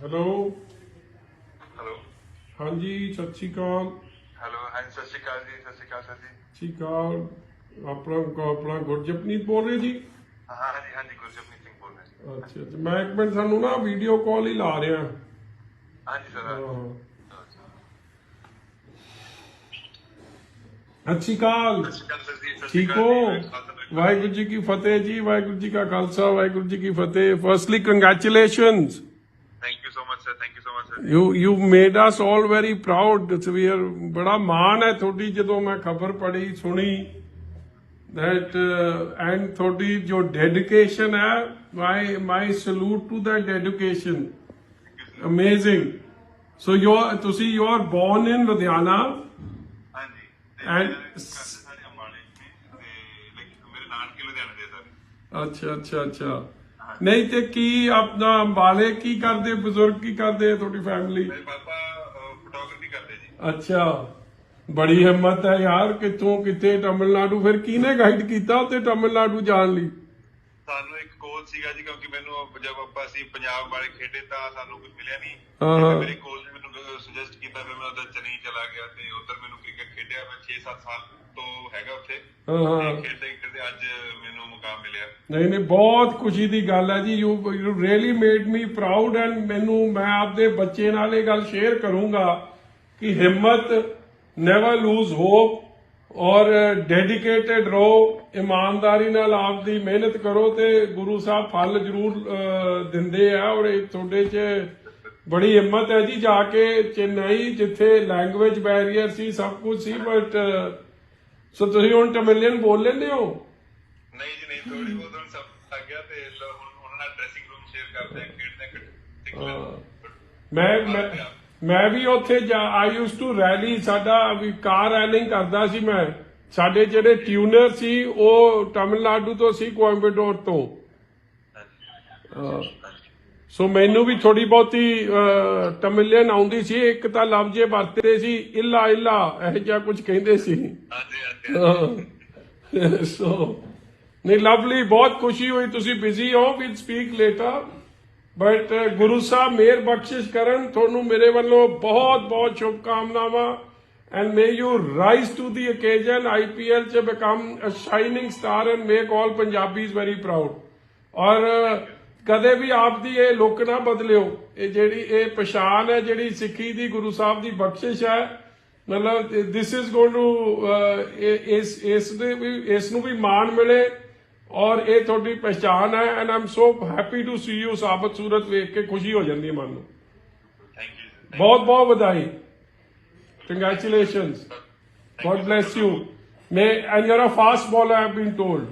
Hello hello ਹਾਂਜੀ ਸਤਿ ਸ਼੍ਰੀ ਅਕਾਲ hello ਹਾਂਜੀ ਸਤਿ ਸ਼੍ਰੀ ਅਕਾਲ ਜੀ ਸਤਿ ਸ਼੍ਰੀ ਅਕਾਲ ਸਰ ਜੀ ਸਤਿ ਸ਼੍ਰੀ ਅਕਾਲ ਆਪਣਾ ਆਪਣਾ ਗੁਰਜਪਨੀਤ ਬੋਲ ਰਹੇ ਜੀ ਹਾਂ ਹਾਂਜੀ ਹਾਂਜੀ ਗੁਰਜਪਨੀਤ ਸਿੰਘ ਬੋਲ ਰਿਹਾ ਜੀ ਅੱਛਾ ਅੱਛਾ ਮੈਂ ਇੱਕ ਮਿੰਟ ਸਾਨੂੰ ਨਾ ਵੀਡੀਓ ਕਾਲ ਹੀ ਲਾ ਰਿਹਾ ਹਾਂਜੀ ਸਰ ਹਾਂ। ਸਤਿ ਸ਼੍ਰੀ ਅਕਾਲ ਸਤਿ ਸ਼੍ਰੀ ਅਕਾਲ ਸਰ ਜੀ ਸਤਿ ਸ਼੍ਰੀ ਠੀਕ ਅਕਾਲ ਹੋ ਜੀ। ਖਾਲਸਾ ਵਾਹਿਗੁਰੂ ਜੀ ਕੀ ਫਤਿਹ ਜੀ ਵਾਹਿਗੁਰੂ ਜੀ ਕਾ ਖਾਲਸਾ ਵਾਹਿਗੁਰੂ ਜੀ ਕੀ ਫਤਿਹ firstly congratulations thank you so much sir thank you so much sir you you made us all very proud are ਬੜਾ ਮਾਣ ਹੈ ਤੁਹਾਡੀ ਜਦੋਂ ਮੈਂ ਖਬਰ ਪੜ੍ਹੀ ਸੁਣੀ that uh, and ਤੁਹਾਡੀ ਜੋ ਡੈਡੀਕੇਸ਼ਨ ਹੈ my my salute to that dedication. Amazing. So you ਤੁਸੀਂ you are born in Ludhiana ਹਾਂਜੀ And- ਅੱਛਾ ਅੱਛਾ ਅੱਛਾ ਨਹੀਂ ਤੇ ਕੀ ਆਪਣਾ ਅੰਬਾਲੇ ਕੀ ਕਰਦੇ ਬਜ਼ੁਰਗ ਕੀ ਕਰਦੇ ਤੁਹਾਡੀ ਫੈਮਿਲੀ ਮੇਰੇ ਪਾਪਾ ਫੋਟੋਗ੍ਰਾਫੀ ਕਰਦੇ ਜੀ। ਅੱਛਾ ਬੜੀ ਹਿੰਮਤ ਹੈ ਯਾਰ ਕਿੱਥੋਂ ਕਿੱਥੇ ਤਮਿਲਨਾਡੂ ਫਿਰ ਕਿਹਨੇ ਗਾਈਡ ਕੀਤਾ ਉੱਤੇ ਤਮਿਲਨਾਡੂ ਜਾਣ ਲਈ? ਸਾਨੂੰ ਇੱਕ ਕੋਚ ਸੀਗਾ ਜੀ ਕਿਉਂਕਿ ਮੈਨੂੰ ਜਦ ਆਪਾਂ ਅਸੀਂ ਪੰਜਾਬ ਵਾਲੇ ਖੇਡੇ ਤਾਂ ਸਾਨੂੰ ਕੁਝ ਮਿਲਿਆ ਨਹੀਂ। ਹਾਂ, ਹਾਂ। ਤੇ ਮੇਰੇ ਕੋਚ ਮੈਨੂੰ ਸੁਜੈਸਟ ਕੀਤਾ ਫਿਰ ਮੈਂ ਉਧਰ ਚੇਨਈ ਚਲਾ ਗਿਆ ਤੇ ਉਧਰ ਮੈਨੂੰ ਕ੍ਰਿਕਟ ਖੇਡਿਆ। ਮੈਂ 6-7 ਸਾਲ ਤੋਂ ਹੈਗਾ ਉੱਥੇ। ਹਾਂ ਹਾਂ। ਤੇ ਖੇਡਦੇ ਖੇਡਦੇ ਅੱਜ ਮੈਨੂੰ ਮੁਕਾਮ ਮਿਲਿਆ। ਨਹੀਂ ਨਹੀਂ ਬਹੁਤ ਖੁਸ਼ੀ ਦੀ ਗੱਲ ਹੈ ਜੀ। You you really made me proud and ਮੈਨੂੰ ਮੈਂ ਆਪਦੇ ਬੱਚੇ ਨਾਲ ਇਹ ਗੱਲ ਸ਼ੇਅਰ ਕਰੂੰਗਾ ਕਿ ਹਿੰਮਤ ਨੈਵਰ ਲੂਜ਼ ਹੋਪ ਔਰ ਡੈਡੀਕੇਟਿਡ ਰਹੋ ਇਮਾਨਦਾਰੀ ਨਾਲ ਆਪਦੀ ਮਿਹਨਤ ਕਰੋ ਤੇ ਗੁਰੂ ਸਾਹਿਬ ਫਲ ਜ਼ਰੂਰ ਦਿੰਦੇ ਆ ਔਰ ਇਹ ਤੁਹਾਡੇ 'ਚ ਬੜੀ ਹਿੰਮਤ ਹੈ ਜੀ ਜਾ ਕੇ ਚੇਨਈ ਜਿੱਥੇ ਲੈਂਗੁਏਜ ਬੈਰੀਅਰ ਸੀ ਸਭ ਕੁਝ ਸੀ ਬਟ ਸੋ ਤੁਸੀਂ ਹੁਣ ਤਮਿਲੀਅਨ ਬੋਲ ਲੈਂਦੇ ਹੋ? ਨਹੀਂ ਜੀ ਨਹੀਂ ਥੋੜੀ ਬਹੁਤ ਹੁਣ ਸਭ ਲੱਗ ਗਿਆ ਤੇ ਹੁਣ ਉਹਨਾਂ ਨਾਲ ਡਰੈਸਿੰਗ ਰੂਮ ਸ਼ੇਅਰ ਕਰਦੇ ਆ ਖੇਡਦੇ ਆ ਮੈਂ ਮੈਂ ਮੈਂ ਵੀ ਉੱਥੇ ਜਾ ਆਈ ਯੂਸ ਟੂ ਰੈਲੀ ਸਾਡਾ ਵੀ ਕਾਰ ਰੈਲਿੰਗ ਕਰਦਾ ਸੀ ਮੈਂ। ਸਾਡੇ ਜਿਹੜੇ ਟਿਊਨਰ ਸੀ ਉਹ ਤਮਿਲਨਾਡੂ ਤੋਂ ਸੀ ਕੋਇੰਬਟੋਰ ਤੋਂ। ਸੋ ਮੈਨੂੰ ਵੀ ਥੋੜੀ ਬਹੁਤੀ ਤਮਿਲੀਅਨ ਆਉਂਦੀ ਸੀ। ਇੱਕ ਤਾਂ ਲਫ਼ਜ਼ੇ ਵਰਤਦੇ ਸੀ ਇੱਲਾ ਇੱਲਾ ਇਹ ਜਿਹਾ ਕੁਝ ਕਹਿੰਦੇ ਸੀ। ਸੋ ਨਹੀਂ ਲਵਲੀ ਬਹੁਤ ਖੁਸ਼ੀ ਹੋਈ ਤੁਸੀਂ ਬਿਜ਼ੀ ਹੋ will speak later but Guru Sahib ਮਿਹਰ ਬਖਸ਼ਿਸ਼ ਕਰਨ ਤੁਹਾਨੂੰ ਮੇਰੇ ਵੱਲੋਂ ਬਹੁਤ ਬਹੁਤ ਸ਼ੁਭਕਾਮਨਾਵਾਂ। And may you rise to the occasion IPL ਚ become a shining star and make all Punjabis very proud ਔਰ ਕਦੇ ਵੀ ਆਪ ਦੀ ਇਹ ਲੁੱਕ ਨਾ ਬਦਲਿਓ। ਇਹ ਜਿਹੜੀ ਇਹ ਪਛਾਣ ਹੈ ਜਿਹੜੀ ਸਿੱਖੀ ਦੀ ਗੁਰੂ ਸਾਹਿਬ ਦੀ ਬਖਸ਼ਿਸ਼ ਹੈ ਮਤਲਬ ਦਿਸ ਇਜ਼ ਗੋਇੰ ਟੂ ਇਸ ਇਸ ਦੇ ਵੀ ਇਸ ਨੂੰ ਵੀ ਮਾਣ ਮਿਲੇ ਔਰ ਇਹ ਤੁਹਾਡੀ ਪਛਾਣ ਹੈ and um so happy to see you ਸਾਬਤ ਸੂਰਤ ਵੇਖ ਕੇ ਖੁਸ਼ੀ ਹੋ ਜਾਂਦੀ ਹੈ ਮਨ ਨੂੰ। ਥੈਂਕ ਯੂ ਬਹੁਤ ਬਹੁਤ ਵਧਾਈ। Congratulations God bless you. May and you're a fast bowler, I've been told.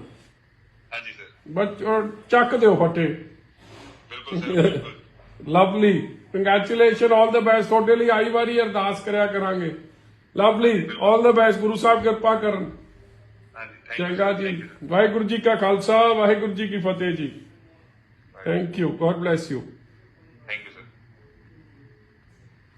ਹਾਂਜੀ ਸਰ But uh, ਚੱਕ ਦਿਓ ਫਟੇ। ਬਿਲਕੁਲ ਸਰ ਬਿਲਕੁਲ lovely congratulations all the best ਤੁਹਾਡੇ ਲਈ ਆਈ ਵਾਰੀ ਅਰਦਾਸ ਕਰਿਆ ਕਰਾਂਗੇ। Lovely all the best Guru Sahib ਕਿਰਪਾ ਕਰਨ। ਹਾਂਜੀ ਥੈਂਕ ਚੰਗਾ ਜੀ। ਵਾਹਿਗੁਰੂ ਜੀ ਕਾ ਖਾਲਸਾ ਵਾਹਿਗੁਰੂ ਜੀ ਕੀ ਫਤਿਹ ਜੀ। Thank you God bless you